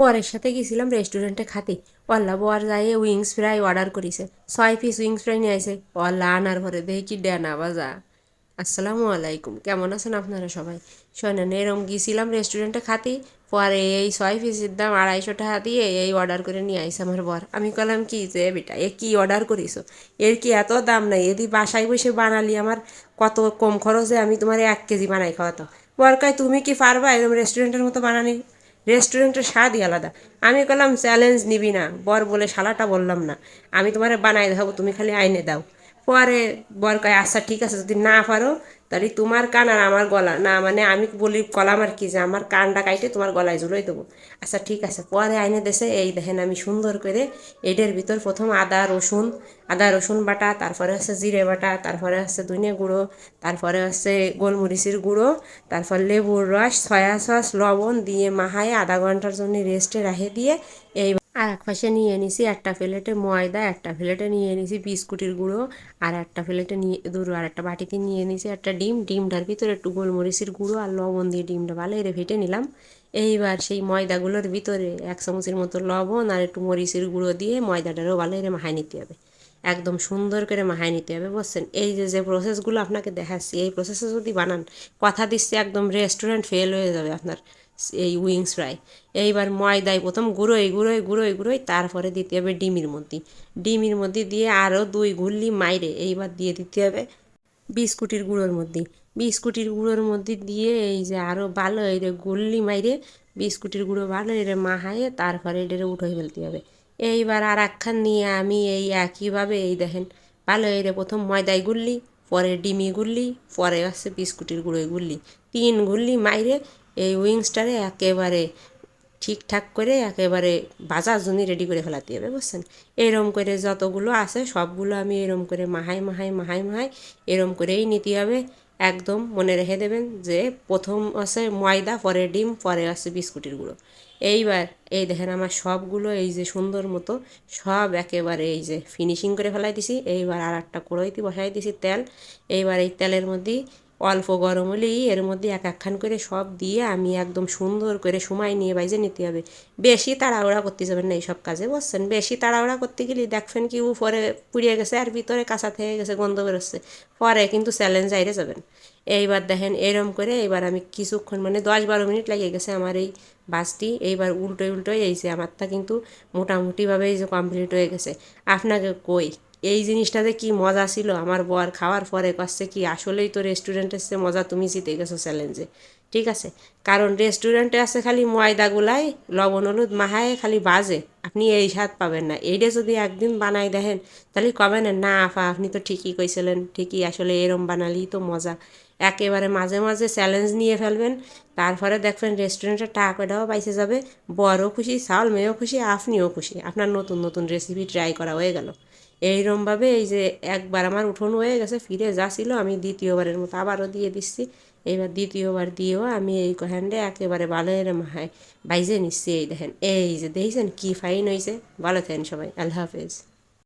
বরের সাথে গেছিলাম রেস্টুরেন্টে খাতে। ওয়াল্লা বর যাই উইংস ফ্রাই অর্ডার করিছে। ছয় পিস উইংস ফ্রাই নিয়ে আইছে। ওয়াল্লা আনার পরে দেখি কি ডেনা বাজা আসসালামু আলাইকুম, কেমন আছেন আপনারা সবাই? শোনেন, এরম গিয়েছিলাম রেস্টুরেন্টে খাতে, পরে এই ছয় পিসের দাম আড়াইশো টাকা দিয়ে এই অর্ডার করে নিয়ে আইসে আমার বর। আমি কলাম, কি যে বেটা, এ কি অর্ডার করিস এর কি এত দাম নাই? এদি বাসায় বসে বানালি আমার কত কম খরচে আমি তোমার এক কেজি বানাই খাওয়াতাম। বর কয়, তুমি কি পারবা এরকম রেস্টুরেন্টের মতো বানানি? রেস্টুরেন্টের স্বাদই আলাদা। আমি বললাম চ্যালেঞ্জ নিবি না। বর বলে, শালাটা বললাম না। আমি তোমার বানাই দেখাবো, তুমি খালি আইনে দাও। পরে বর কয় আচ্ছা ঠিক আছে, যদি না পারো, তাহলে তোমার কান আর আমার গলা। না মানে আমি বলি, কলাম আর কি যে, আমার কানটা কাইটে, তোমার গলায় ঝুলোই দেবো। আচ্ছা ঠিক আছে। পরে আইনে দেশে, এই দেখেন, আমি সুন্দর করে এটার ভিতর প্রথম আদা, রসুন আদা, রসুন বাটা, তারপরে হচ্ছে জিরে বাটা, তারপরে হচ্ছে ধনিয়া গুঁড়ো, তারপরে হচ্ছে গোলমরিচের গুঁড়ো, তারপর লেবুর রস, সয়া সস, লবণ দিয়ে মাহায় আধা ঘণ্টার জন্য রেস্টে রাখে দিয়ে এই আর এক পাশে নিয়ে নিছি একটা প্লেটে ময়দা, একটা প্লেটে নিয়ে নিছি বিস্কুটের গুঁড়ো, আর একটা প্লেটে নিয়ে দুটো আর একটা বাটিতে নিয়ে নিছি একটা ডিম। ডিমটার ভিতরে একটু গোলমরিচের গুঁড়ো আর লবণ দিয়ে ডিমটা ভালো এরে ফেটে নিলাম। এইবার সেই ময়দাগুলোর ভিতরে এক চামচের মতো লবণ আর একটু মরিচের গুঁড়ো দিয়ে ময়দাটারও ভালো এরে মাহাই নিতে হবে। একদম সুন্দর করে মাহাই নিতে হবে, বুঝছেন? এই যে যে প্রসেসগুলো আপনাকে দেখাচ্ছি, এই প্রসেসে যদি বানান, কথা দিচ্ছি একদম রেস্টুরেন্ট ফেল হয়ে যাবে আপনার, এই উইংস ফ্রাই এইবার ময়দায় প্রথম গুঁড়োই গুঁড়োই গুঁড়োই গুঁড়োই তারপরে দিতে হবে ডিমের মধ্যে। ডিমের মধ্যে দিয়ে আরও দুই গুল্লি মাইরে এইবার দিয়ে দিতে হবে বিস্কুটের গুঁড়োর মধ্যে। বিস্কুটের গুঁড়োর মধ্যে দিয়ে এই যে আরও ভালো এই গুল্লি মাইরে বিস্কুটের গুঁড়ো ভালো এরে মাহায়ে তারপরে এটারে উঠে ফেলতে হবে। এইবার আর একখান নিয়ে আমি এই একইভাবে এই দেখেন ভালো এরে প্রথম ময়দায় গুললি, পরে ডিমি গুললি, পরে আসছে বিস্কুটের গুঁড়োয় গুললি। তিন গুল্লি মাইরে এই উইংসটারে একেবারে ঠিকঠাক করে একেবারে বাজার জন্য রেডি করে ফেলাতে হবে, বুঝছেন? এরম করে যতগুলো আছে সবগুলো আমি এরম করে মাহাই মাহাই মাহাই মাহাই এরম করেই নিতে হবে। একদম মনে রেখে দেবেন যে প্রথম আছে ময়দা, পরে ডিম, পরে আছে বিস্কুটের গুঁড়ো। এইবার এই দেখেন আমার সবগুলো এই যে সুন্দর মতো সব একেবারে এই যে ফিনিশিং করে ফেলাই দিছি এইবার আর একটা কড়াইতে বসাই দিছি তেল। এইবার এই তেলের মধ্যে অল্প গরম হলেই এর মধ্যে এক একখান করে সব দিয়ে আমি একদম সুন্দর করে সময় নিয়ে বাইজে নিতে হবে। বেশি তাড়াহুড়া করতে যাবেন না এইসব কাজে, বুঝছেন? বেশি তাড়াহুড়া করতে গেলে দেখবেন কি উপরে পুড়িয়ে গেছে আর ভিতরে কাঁচা থেকে গেছে, গন্ধ বেরোচ্ছে। পরে কিন্তু চ্যালেঞ্জ আইরে যাবেন। এইবার দেখেন এরম করে এইবার আমি কিছুক্ষণ মানে দশ বারো মিনিট লাগিয়ে গেছে আমার এই বাসটি। এইবার উল্টোয় উল্টোয় এইছে আমারটা কিন্তু মোটামুটিভাবে এই যে কমপ্লিট হয়ে গেছে। আপনাকে কই? এই জিনিসটাতে কি মজা ছিল? আমার বর খাওয়ার পরে কাছে কি, আসলেই তো রেস্টুরেন্টের সে মজা তুমি জিতে গেছো চ্যালেঞ্জে ঠিক আছে? কারণ রেস্টুরেন্টে আছে খালি ময়দাগুলাই লবণ, হলুদ মাহায় খালি বাজে। আপনি এই স্বাদ পাবেন না। এইটা যদি একদিন বানাই দেখেন, তাহলে কবেন না আফা আপনি তো ঠিকই কইছিলেন। ঠিকই, আসলে এরম বানালেই তো মজা। একেবারে মাঝে মাঝে চ্যালেঞ্জ নিয়ে ফেলবেন। তারপরে দেখবেন রেস্টুরেন্টের টাকাটাও পাইছে যাবে। বড়ও খুশি, চাউল মেয়েও খুশি, আপনিও খুশি। আপনার নতুন নতুন রেসিপি ট্রাই করা হয়ে গেল। এইরমভাবে এই যে একবার আমার উঠোন হয়ে গেছে, ফিরে যা ছিল আমি দ্বিতীয়বারের মতো আবারও দিয়ে দিচ্ছি। এইবার দ্বিতীয়বার দিয়েও আমি এই হ্যান্ডে একেবারে ভালো এরম বাইজে নিচ্ছি এই দেখেন। এই যে দেখছেন কী ফাইন হয়েছে ভালো থাকেন সবাই। আল্লাহ হাফেজ।